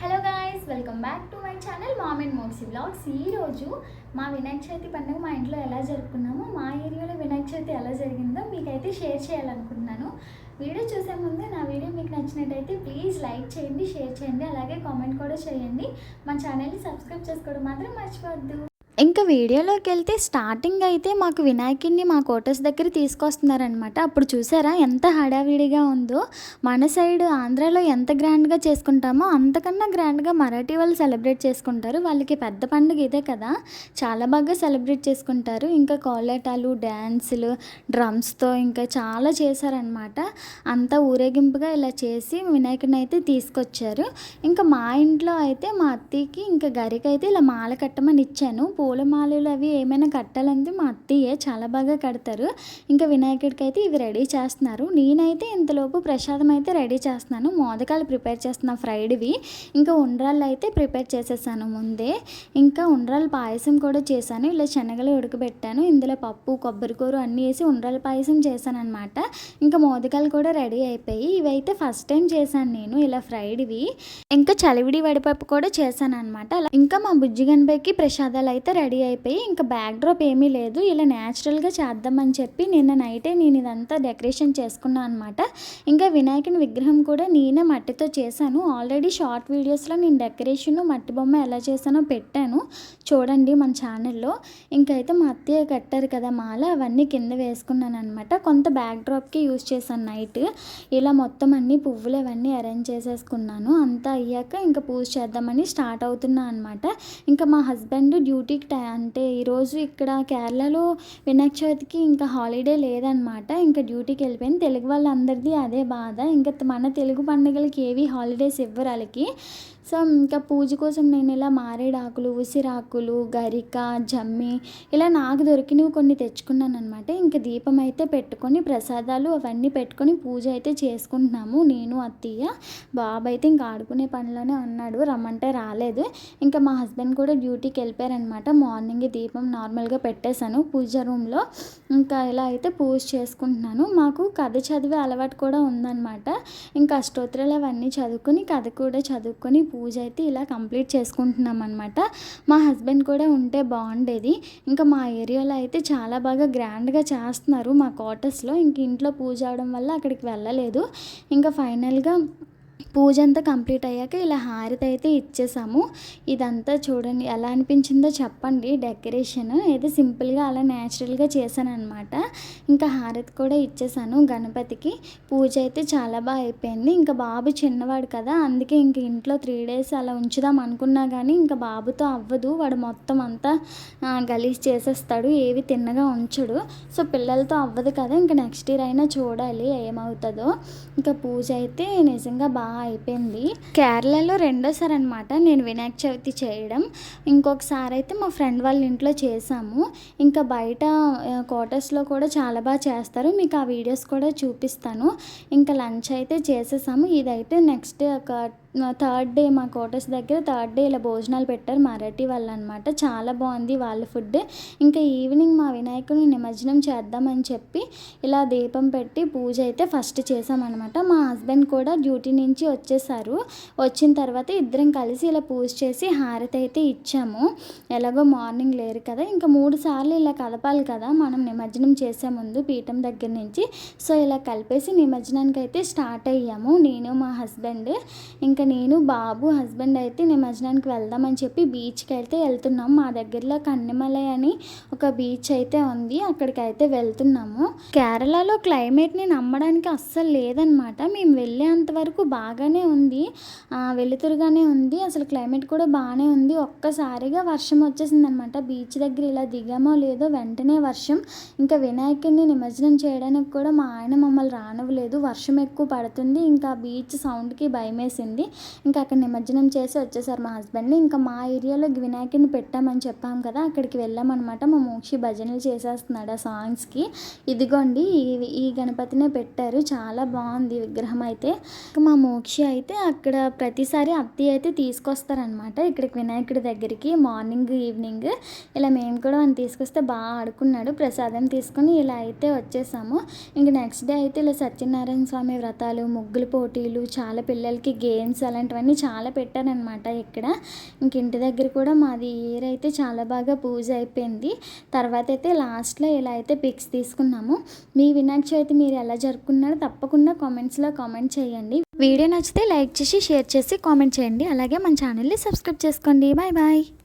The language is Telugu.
Hello guys welcome back to my channel mom and Moxie blogs ఈరోజు మా వినాయక చవితి పండుగ మా ఇంట్లో ఎలా జరుపుకున్నామో మా ఏరియాలో వినాయక చవితి ఎలా జరిగిందో మీకైతే షేర్ చేయాలనుకుంటున్నాను. వీడియో చూసే ముందు నా వీడియో మీకు నచ్చినట్టయితే ప్లీజ్ లైక్ చేయండి షేర్ చేయండి అలాగే కామెంట్ కూడా చేయండి. మా ఛానల్ని సబ్స్క్రైబ్ చేసుకోవడం మాత్రం మర్చిపోవద్దు. ఇంకా వీడియోలోకి వెళ్తే స్టార్టింగ్ అయితే మాకు వినాయకుడిని మా కోటర్స్ దగ్గర తీసుకొస్తున్నారనమాట అప్పుడు చూసారా ఎంత హడావిడిగా ఉందో. మన సైడ్ ఆంధ్రాలో ఎంత గ్రాండ్గా చేసుకుంటామో అంతకన్నా గ్రాండ్గా మరాఠీ వాళ్ళు సెలబ్రేట్ చేసుకుంటారు. వాళ్ళకి పెద్ద పండుగ ఇదే కదా. చాలా బాగా సెలబ్రేట్ చేసుకుంటారు. ఇంకా కోలాటాలు డ్యాన్సులు డ్రమ్స్తో ఇంకా చాలా చేశారనమాట అంతా ఊరేగింపుగా ఇలా చేసి వినాయకుడిని అయితే తీసుకొచ్చారు. ఇంకా మా ఇంట్లో అయితే మా అత్తయ్యకి ఇంకా గరికి అయితే ఇలా మాల కట్టమని ఇచ్చాను. పూలమాలలు అవి ఏమైనా కట్టాలంటే మా అత్తయ్యే చాలా బాగా కడతారు. ఇంకా వినాయకుడికి అయితే ఇవి రెడీ చేస్తున్నారు. నేనైతే ఇంతలోపు ప్రసాదం అయితే రెడీ చేస్తున్నాను. మోదకాలు ప్రిపేర్ చేస్తున్నా ఫ్రైడ్వి. ఇంకా ఉండ్రాళ్ళు అయితే ప్రిపేర్ చేసేసాను ముందే. ఇంకా ఉండ్రాల పాయసం కూడా చేశాను. ఇలా శనగలు ఉడకబెట్టాను. ఇందులో పప్పు కొబ్బరికూర అన్నీ వేసి ఉండ్రాల పాయసం చేశాను అనమాట ఇంకా మోదకాలు కూడా రెడీ అయిపోయి ఇవైతే ఫస్ట్ టైం చేశాను నేను ఇలా ఫ్రైడ్వి. ఇంకా చలివిడి వడిపప్పు కూడా చేశాను అనమాట ఇంకా మా బుజ్జి గణపైకి ప్రసాదాలు అయితే రెడీ అయిపోయి ఇంకా బ్యాక్ డ్రాప్ ఏమీ లేదు. ఇలా న్యాచురల్గా చేద్దామని చెప్పి నిన్న నైటే నేను ఇదంతా డెకరేషన్ చేసుకున్నాను అనమాట ఇంకా వినాయకుని విగ్రహం కూడా నేనే మట్టితో చేశాను. ఆల్రెడీ షార్ట్ వీడియోస్లో నేను డెకరేషన్ మట్టి బొమ్మ ఎలా చేశానో పెట్టాను. చూడండి మన ఛానల్లో. ఇంకైతే మా అత్తయ్య కట్టారు కదా మాల అవన్నీ కింద వేసుకున్నాను అనమాట కొంత బ్యాక్ డ్రాప్కి యూజ్ చేశాను నైట్. ఇలా మొత్తం అన్ని పువ్వులు అవన్నీ అరేంజ్ చేసేసుకున్నాను. అంతా అయ్యాక ఇంకా పూజ చేద్దామని స్టార్ట్ అవుతున్నా అనమాట ఇంకా మా హస్బెండ్ డ్యూటీ డ్యూటీకి టై అంటే ఈరోజు ఇక్కడ కేరళలో వినాయక చవితికి ఇంకా హాలిడే లేదనమాట ఇంకా డ్యూటీకి వెళ్ళిపోయింది. తెలుగు వాళ్ళందరిది అదే బాధ. ఇంకా మన తెలుగు పండుగలకి ఏవి హాలిడేస్ ఇవ్వరు వాళ్ళకి. సో ఇంకా పూజ కోసం నేను ఇలా మారేడాకులు ఉసిరాకులు గరిక జమ్మి ఇలా నాకు దొరికినవి కొన్ని తెచ్చుకున్నాను అనమాట ఇంకా దీపం అయితే పెట్టుకొని ప్రసాదాలు అవన్నీ పెట్టుకొని పూజ అయితే చేసుకుంటున్నాము నేను అత్తయ్య. బాబు అయితే ఇంకా ఆడుకునే పనిలోనే ఉన్నాడు రమ్మంటే రాలేదు. ఇంకా మా హస్బెండ్ కూడా డ్యూటీకి వెళ్ళిపోయారనమాట మార్నింగ్ దీపం నార్మల్గా పెట్టేశాను పూజ రూమ్లో. ఇంకా ఇలా అయితే పూజ చేసుకుంటున్నాను. మాకు కథ చదివే అలవాటు కూడా ఉందన్నమాట. ఇంకా అష్టోత్తరాలు అవన్నీ చదువుకొని కథ కూడా చదువుకొని పూజ అయితే ఇలా కంప్లీట్ చేసుకుంటున్నాం అనమాట మా హస్బెండ్ కూడా ఉంటే బాగుండేది. ఇంకా మా ఏరియాలో అయితే చాలా బాగా గ్రాండ్గా చేస్తున్నారు మా క్వార్టర్స్లో. ఇంక ఇంట్లో పూజ అవడం వల్ల అక్కడికి వెళ్ళలేదు. ఇంకా ఫైనల్గా పూజ అంతా కంప్లీట్ అయ్యాక ఇలా హారతి అయితే ఇచ్చేసాము. ఇదంతా చూడండి ఎలా అనిపించిందో చెప్పండి. డెకరేషన్ అయితే సింపుల్గా అలా న్యాచురల్గా చేశాను అనమాట ఇంకా హారతి కూడా ఇచ్చేసాను గణపతికి. పూజ అయితే చాలా బాగా అయిపోయింది. ఇంకా బాబు చిన్నవాడు కదా అందుకే ఇంక ఇంట్లో త్రీ డేస్ అలా ఉంచుదాం అనుకున్నా కానీ ఇంకా బాబుతో అవ్వదు. వాడు మొత్తం అంతా గలీజ్ చేసేస్తాడు ఏవి తిన్నగా ఉంచడు. సో పిల్లలతో అవ్వదు కదా ఇంకా నెక్స్ట్ ఇయర్ అయినా చూడాలి ఏమవుతుందో. ఇంకా పూజ అయితే నిజంగా బాగా అయిపోయింది. కేరళలో రెండోసారి అనమాట నేను వినాయక చవితి చేయడం. ఇంకొకసారి అయితే మా ఫ్రెండ్ వాళ్ళ ఇంట్లో చేసాము ఇంకా బయట క్వార్టర్స్లో కూడా చాలా బాగా చేస్తారు. మీకు ఆ వీడియోస్ కూడా చూపిస్తాను. ఇంకా లంచ్ అయితే చేసేసాము. ఇదైతే నెక్స్ట్ ఒక థర్డ్ డే మా క్వార్టర్స్ దగ్గర థర్డ్ డే ఇలా భోజనాలు పెట్టారు మరాఠీ వాళ్ళు అనమాట చాలా బాగుంది వాళ్ళ ఫుడ్ ఇంకా ఈవినింగ్ మా వినాయకుడిని నిమజ్జనం చేద్దామని చెప్పి ఇలా దీపం పెట్టి పూజ అయితే ఫస్ట్ చేసామన్నమాట మా హస్బెండ్ కూడా డ్యూటీ నుంచి వచ్చేసారు. వచ్చిన తర్వాత ఇద్దరం కలిసి ఇలా పూజ చేసి హారతి అయితే ఇచ్చాము. ఎలాగో మార్నింగ్ లేరు కదా. ఇంకా మూడు సార్లు ఇలా కలపాలి కదా. మనం నిమజ్జనం చేసే ముందు పీఠం దగ్గర నుంచి. సో ఇలా కలిపేసి నిమజ్జనానికి అయితే స్టార్ట్ అయ్యాము. నేను మా హస్బెండ్ ఇంకా నేను బాబు హస్బెండ్ అయితే నిమజ్జనానికి వెళ్దామని చెప్పి బీచ్కి అయితే వెళ్తున్నాం. మా దగ్గరలో కన్నెమలై అని ఒక బీచ్ అయితే ఉంది. అక్కడికి అయితే వెళ్తున్నాము. కేరళలో క్లైమేట్ని నమ్మడానికి అస్సలు లేదనమాట మేము వెళ్ళేంత వరకు బాగానే ఉంది. వెలుతురుగానే ఉంది. అసలు క్లైమేట్ కూడా బాగానే ఉంది. ఒక్కసారిగా వర్షం వచ్చేసింది అనమాట బీచ్ దగ్గర ఇలా దిగామో లేదో వెంటనే వర్షం. ఇంకా వినాయకుడిని నిమజ్జనం చేయడానికి కూడా మా ఆయన మమ్మల్ని రానివ్వలేదు. వర్షం ఎక్కువ పడుతుంది. ఇంకా బీచ్ సౌండ్కి భయమేసింది. ఇంకా అక్కడ నిమజ్జనం చేసి వచ్చేసారు మా హస్బెండ్ ఇంకా మా ఏరియాలో వినాయకుడిని పెట్టామని చెప్పాం కదా అక్కడికి వెళ్ళామన్నమాట. మా మోక్షి భజనలు చేసేస్తున్నాడు ఆ సాంగ్స్కి. ఇదిగోండి ఈ ఈ గణపతినే పెట్టారు. చాలా బాగుంది విగ్రహం అయితే. ఇంకా మా మోక్షి అయితే అక్కడ ప్రతిసారి అత్తయ్య అయితే తీసుకొస్తారనమాట ఇక్కడికి వినాయకుడి దగ్గరికి. మార్నింగ్ ఈవినింగ్ ఇలా మేము కూడా వాడిని తీసుకొస్తే బాగా ఆడుకున్నాడు. ప్రసాదం తీసుకొని ఇలా అయితే వచ్చేసాము. ఇంక నెక్స్ట్ డే అయితే ఇలా సత్యనారాయణ స్వామి వ్రతాలు ముగ్గులు పోటీలు చాలా పిల్లలకి గేమ్స్ అలాంటివన్నీ చాలా పెట్టారనమాట ఇక్కడ. ఇంక ఇంటి దగ్గర కూడా మాది ఇయర్ అయితే చాలా బాగా పూజ అయిపోయింది. తర్వాత అయితే లాస్ట్లో ఇలా అయితే పిక్స్ తీసుకున్నాము. మీ వినాయక చవితి మీరు ఎలా జరుపుకున్నారో తప్పకుండా కామెంట్స్లో కామెంట్ చేయండి. వీడియో నచ్చితే లైక్ చేసి షేర్ చేసి కామెంట్ చేయండి. అలాగే మన ఛానల్ని సబ్స్క్రైబ్ చేసుకోండి. Bye bye